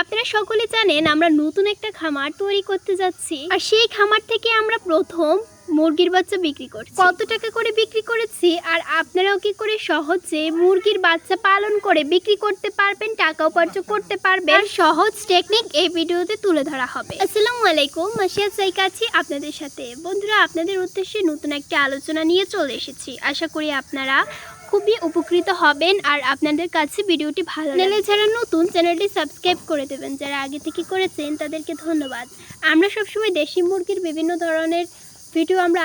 আপনারা সকলে জানেন আমরা নতুন একটা খামার তৈরি করতে যাচ্ছি। আর সেই খামার থেকে আমরা প্রথম মুরগির বাচ্চা বিক্রি করছি। কত টাকা করে বিক্রি করেছি আর আপনারাও কি করে সহজে মুরগির বাচ্চা পালন করে বিক্রি করতে পারবেন, টাকা উপার্জন করতে পারবেন? সহজ টেকনিক এই ভিডিওতে তুলে ধরা হবে। আসসালামু আলাইকুম, মাসিয়া সাইকা আছি আপনাদের সাথে। বন্ধুরা, আপনাদের উদ্দেশ্যে নতুন একটা আলোচনা নিয়ে চলে এসেছি। আশা করি আপনারা খুবই উপকৃত হবেন আর আপনাদের কাছে ভিডিওটি ভালো লাগলে যারা নতুন, চ্যানেলটি সাবস্ক্রাইব করে দেবেন। যারা আগে থেকে করেছেন, তাদেরকে ধন্যবাদ। আমরা সবসময় দেশি মুরগির বিভিন্ন ধরনের ভিডিও আমরা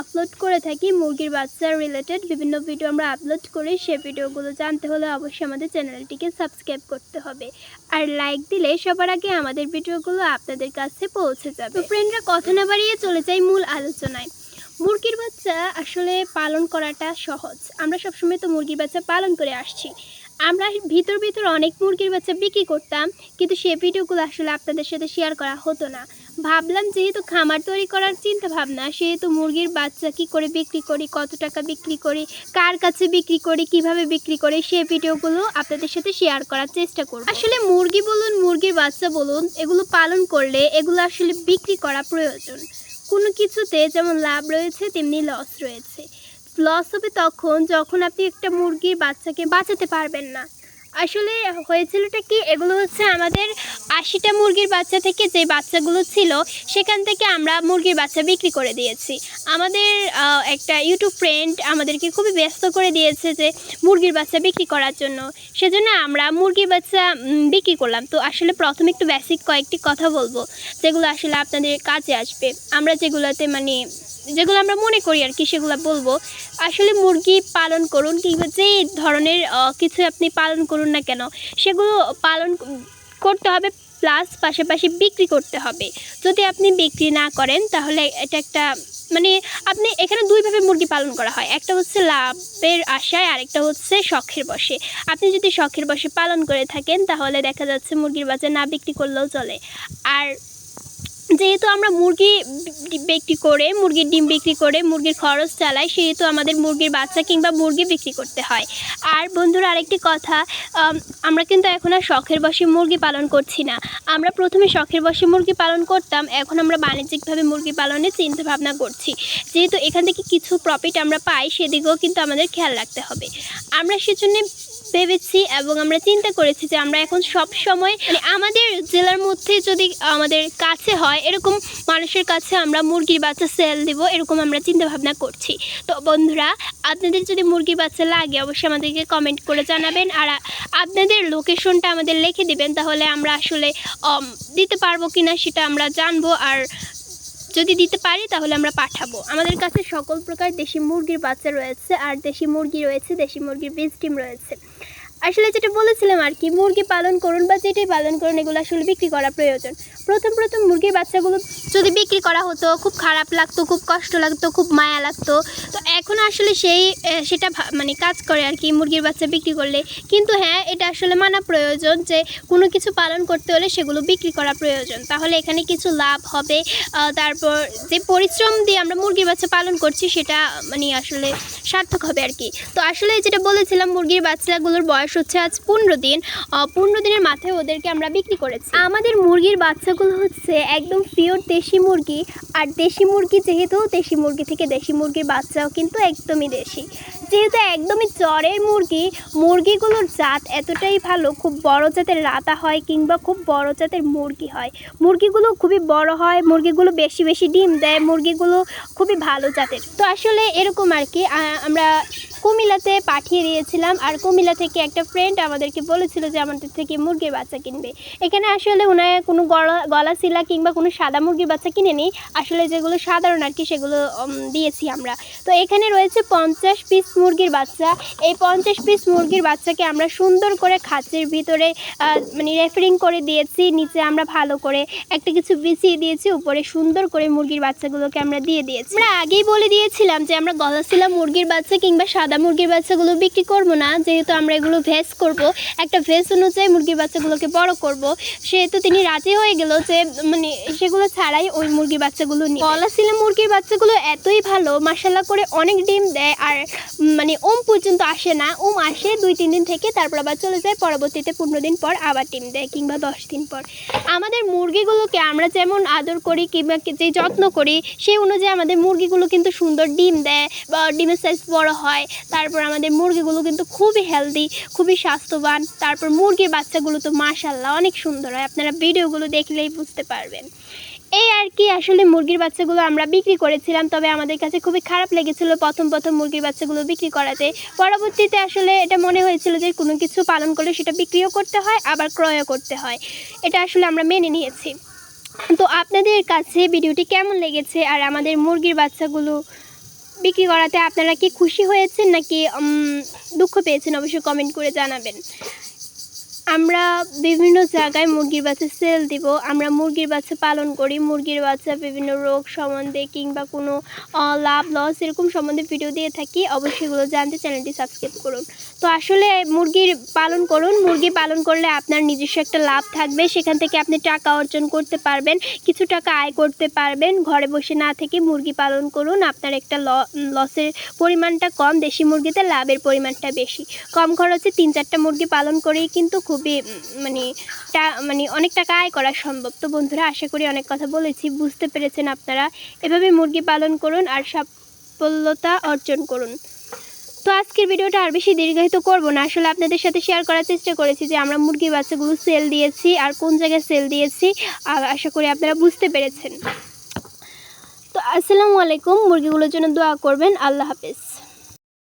আপলোড করে থাকি। মুরগির বাচ্চা রিলেটেড বিভিন্ন ভিডিও আমরা আপলোড করি। সে ভিডিওগুলো জানতে হলে অবশ্যই আমাদের চ্যানেলটিকে সাবস্ক্রাইব করতে হবে। আর লাইক দিলে সবার আগে আমাদের ভিডিওগুলো আপনাদের কাছে পৌঁছে যাবে। ফ্রেন্ডরা কথা না বাড়িয়ে চলে যাই মূল আলোচনায়। মুরগির বাচ্চা আসলে পালন করাটা সহজ। আমরা সবসময় তো মুরগির বাচ্চা পালন করে আসছি। আমরা ভিতর ভিতর অনেক মুরগির বাচ্চা বিক্রি করতাম, কিন্তু সে ভিডিওগুলো আসলে আপনাদের সাথে শেয়ার করা হতো না। ভাবলাম যেহেতু খামার তৈরি করার চিন্তা ভাবনা সেহেতু মুরগির বাচ্চা কি করে বিক্রি করি, কত টাকা বিক্রি করি, কার কাছে বিক্রি করি, কীভাবে বিক্রি করি, সে ভিডিওগুলো আপনাদের সাথে শেয়ার করার চেষ্টা করব। আসলে মুরগি বলুন, মুরগির বাচ্চা বলুন, এগুলো পালন করলে এগুলো আসলে বিক্রি করা প্রয়োজন। কোনো কিছুতে যেমন লাভ রয়েছে, তেমনি লস রয়েছে। লস হবে তখন যখন আপনি একটা মুরগির বাচ্চাকে বাঁচাতে পারবেন না। আসলে হয়েছিলটা কি? এগুলো হচ্ছে আমাদের আশিটা মুরগির বাচ্চা থেকে যে বাচ্চাগুলো ছিল, সেখান থেকে আমরা মুরগির বাচ্চা বিক্রি করে দিয়েছি। আমাদের একটা ইউটিউব ফ্রেন্ড আমাদেরকে খুবই ব্যস্ত করে দিয়েছে যে মুরগির বাচ্চা বিক্রি করার জন্য। সেজন্য আমরা মুরগির বাচ্চা বিক্রি করলাম। তো আসলে প্রথমে একটু বেসিক কয়েকটি কথা বলব, যেগুলো আসলে আপনাদের কাজে আসবে। আমরা যেগুলোতে মানে যেগুলো আমরা মনে করি আর কি, সেগুলো বলব। আসলে মুরগি পালন করুন কিংবা যে ধরনের কিছু আপনি পালন করুন না কেন, সেগুলো পালন করতে হবে প্লাস পাশাপাশি বিক্রি করতে হবে। যদি আপনি বিক্রি না করেন, তাহলে এটা একটা মানে আপনি এখানে দুইভাবে মুরগি পালন করা হয়। একটা হচ্ছে লাভের আশায়, আরেকটা হচ্ছে শখের বসে আপনি যদি শখের বসে পালন করে থাকেন, তাহলে দেখা যাচ্ছে মুরগির বাচ্চা না বিক্রি করলেও চলে। আর যেহেতু আমরা মুরগি বিক্রি করে, মুরগির ডিম বিক্রি করে, মুরগির খরচ চালাই, সেহেতু আমাদের মুরগির বাচ্চা কিংবা মুরগি বিক্রি করতে হয়। আর বন্ধুরা, আরেকটি কথা আমরা কিন্তু এখন আর শখের বসে মুরগি পালন করছি না। আমরা প্রথমে শখের বসে মুরগি পালন করতাম, এখন আমরা বাণিজ্যিকভাবে মুরগি পালনের চিন্তা ভাবনা করছি। যেহেতু এখান থেকে কিছু প্রফিট আমরা পাই, সেদিকেও কিন্তু আমাদের খেয়াল রাখতে হবে। আমরা সেজন্য ভেবেছি এবং আমরা চিন্তা করেছি যে আমরা এখন সব সময় মানে আমাদের জেলার মধ্যে যদি আমাদের কাছে হয়, এরকম মানুষের কাছে আমরা মুরগির বাচ্চা সেল দেব, এরকম আমরা চিন্তা ভাবনা করছি। তো বন্ধুরা, আপনাদের যদি মুরগির বাচ্চা লাগে, অবশ্যই আমাদেরকে কমেন্ট করে জানাবেন। আর আপনাদের লোকেশনটা আমাদের লিখে দিবেন, তাহলে আমরা আসলে দিতে পারব কিনা সেটা আমরা জানব। আর যদি দিতে পারি, তাহলে আমরা পাঠাবো। আমাদের কাছে সকল প্রকার দেশি মুরগির বাচ্চা রয়েছে, আর দেশি মুরগি রয়েছে, দেশি মুরগির বীজ ডিম রয়েছে। আসলে যেটা বলেছিলাম আর কি, মুরগি পালন করুন বা যেটাই পালন করুন, এগুলো আসলে বিক্রি করা প্রয়োজন। প্রথম প্রথম মুরগির বাচ্চাগুলো যদি বিক্রি করা হতো, খুব খারাপ লাগতো, খুব কষ্ট লাগতো, খুব মায়া লাগতো। তো এখন আসলে সেই সেটা মানে কাজ করে আর কি মুরগির বাচ্চা বিক্রি করলে। কিন্তু হ্যাঁ এটা আসলে মানা প্রয়োজন যে, কোনো কিছু পালন করতে হলে সেগুলো বিক্রি করা প্রয়োজন। তাহলে এখানে কিছু লাভ হবে। তারপর যে পরিশ্রম দিয়ে আমরা মুরগির বাচ্চা পালন করছি, সেটা মানে আসলে সার্থক হবে আর কি। তো আসলে যেটা বলেছিলাম, মুরগির বাচ্চাগুলোর বয়স হচ্ছে আজ পনেরো দিন। পনেরো দিনের মাথায় ওদেরকে আমরা বিক্রি করেছি। আমাদের মুরগির বাচ্চাগুলো হচ্ছে একদম পিওর দেশি মুরগি। আর দেশি মুরগি যেহেতু, দেশি মুরগি থেকে দেশি মুরগির বাচ্চাও কিন্তু একদমই দেশি। যেহেতু একদমই চরের মুরগি, মুরগিগুলোর জাত এতটাই ভালো, খুব বড় জাতের রাতা হয় কিংবা খুব বড় জাতের মুরগি হয়। মুরগিগুলো খুবই বড় হয়, মুরগিগুলো বেশি বেশি ডিম দেয়, মুরগিগুলো খুবই ভালো জাতের। তো আসলে এরকম আর কি আমরা কুমিল্লাতে পাঠিয়ে দিয়েছিলাম। আর কুমিল্লা থেকে একটা ফ্রেন্ড আমাদেরকে বলেছিল যে আমাদের থেকে মুরগির বাচ্চা কিনবে। এখানে আসলে ওনার কোনো গলা গলা শিলা কিংবা কোনো সাদা মুরগির বাচ্চা কিনে নিই। আসলে যেগুলো সাধারণ আর কি সেগুলো দিয়েছি আমরা। তো এখানে রয়েছে পঞ্চাশ পিস মুরগির বাচ্চা। এই পঞ্চাশ পিস মুরগির বাচ্চাকে আমরা সুন্দর করে খাঁচের ভিতরে মানে রেফারিং করে দিয়েছি, নিচে আমরা ভালো করে একটা কিছু বিছিয়ে দিয়েছি, উপরে সুন্দর করে মুরগির বাচ্চাগুলোকে আমরা দিয়ে দিয়েছি। আমরা আগেই বলে দিয়েছিলাম যে আমরা গলাশিলা মুরগির বাচ্চা কিংবা সাদা মুরগির বাচ্চাগুলো বিক্রি করব না, যেহেতু আমরা এগুলো ভেজ করব, একটা ভেজ অনুযায়ী মুরগির বাচ্চাগুলোকে বড় করব। সেহেতু তিনি রাজি হয়ে গেল যে মানে সেগুলো ছাড়াই ওই মুরগির বাচ্চাগুলো নিয়ে কলা ছিল মুরগির বাচ্চাগুলো এতই ভালো মাসাল্লা করে অনেক ডিম দেয় আর মানে ওম পর্যন্ত আসে না। ওম আসে দুই, তিন দিন থেকে, তারপর আবার চলে যায়। পরবর্তীতে পনেরো দিন পর আবার ডিম দেয় কিংবা দশ দিন পর। আমাদের মুরগিগুলোকে আমরা যেমন আদর করি কিংবা যে যত্ন করি, সেই অনুযায়ী আমাদের মুরগিগুলো কিন্তু সুন্দর ডিম দেয় বা ডিমের সাইজ বড় হয়। তারপর আমাদের মুরগিগুলো কিন্তু খুবই হেলদি খুবই স্বাস্থ্যবান। তারপর মুরগির বাচ্চাগুলো তো মাশাল্লাহ অনেক সুন্দর হয়। আপনারা ভিডিওগুলো দেখলেই বুঝতে পারবেন। এই আর কি, আসলে মুরগির বাচ্চাগুলো আমরা বিক্রি করেছিলাম, তবে আমাদের কাছে খুবই খারাপ লেগেছিল প্রথম প্রথম মুরগির বাচ্চাগুলো বিক্রি করাতে। পরবর্তীতে আসলে এটা মনে হয়েছিল যে কোনো কিছু পালন করলে সেটা বিক্রিও করতে হয়, আবার ক্রয়ও করতে হয়। এটা আসলে আমরা মেনে নিয়েছি। তো আপনাদের কাছে ভিডিওটি কেমন লেগেছে? আর আমাদের মুরগির বাচ্চাগুলো বিক্রি করাতে আপনারা কি খুশি হয়েছেন নাকি দুঃখ পেয়েছেন? অবশ্যই কমেন্ট করে জানাবেন। আমরা বিভিন্ন জায়গায় মুরগির বাচ্চা সেল দিব। আমরা মুরগির বাচ্চা পালন করি মুরগির বাচ্চা বিভিন্ন রোগ সম্বন্ধে কিংবা কোনো লাভ লস এরকম সম্বন্ধে ভিডিও দিয়ে থাকি। অবশ্যই এগুলো জানতে চ্যানেলটি সাবস্ক্রাইব করুন। তো আসলে মুরগির পালন করুন। মুরগি পালন করলে আপনার নিজস্ব একটা লাভ থাকবে। সেখান থেকে আপনি টাকা অর্জন করতে পারবেন কিছু টাকা আয় করতে পারবেন। ঘরে বসে না থেকে মুরগি পালন করুন। আপনার একটা লসের পরিমাণটা কম দেশি মুরগিতে লাভের পরিমাণটা বেশি। কম খরচে তিন চারটা মুরগি পালন করেই কিন্তু উম, মানে মানে অনেক টাকা আয় করা সম্ভব। তো বন্ধুরা, আশা করি অনেক কথা বলেছি, বুঝতে পেরেছেন আপনারা। এভাবে মুরগি পালন করুন আর সাফল্যতা অর্জন করুন। তো আজকের ভিডিওটা আর বেশি দীর্ঘায়িত করব না। আসলে আপনাদের সাথে শেয়ার করার চেষ্টা করেছি যে আমরা মুরগির বাচ্চাগুলো সেল দিয়েছি আর কোন জায়গায় সেল দিয়েছি, আর আশা করি আপনারা বুঝতে পেরেছেন। তো আসসালামু আলাইকুম। মুরগিগুলোর জন্য দোয়া করবেন। আল্লাহ হাফেজ।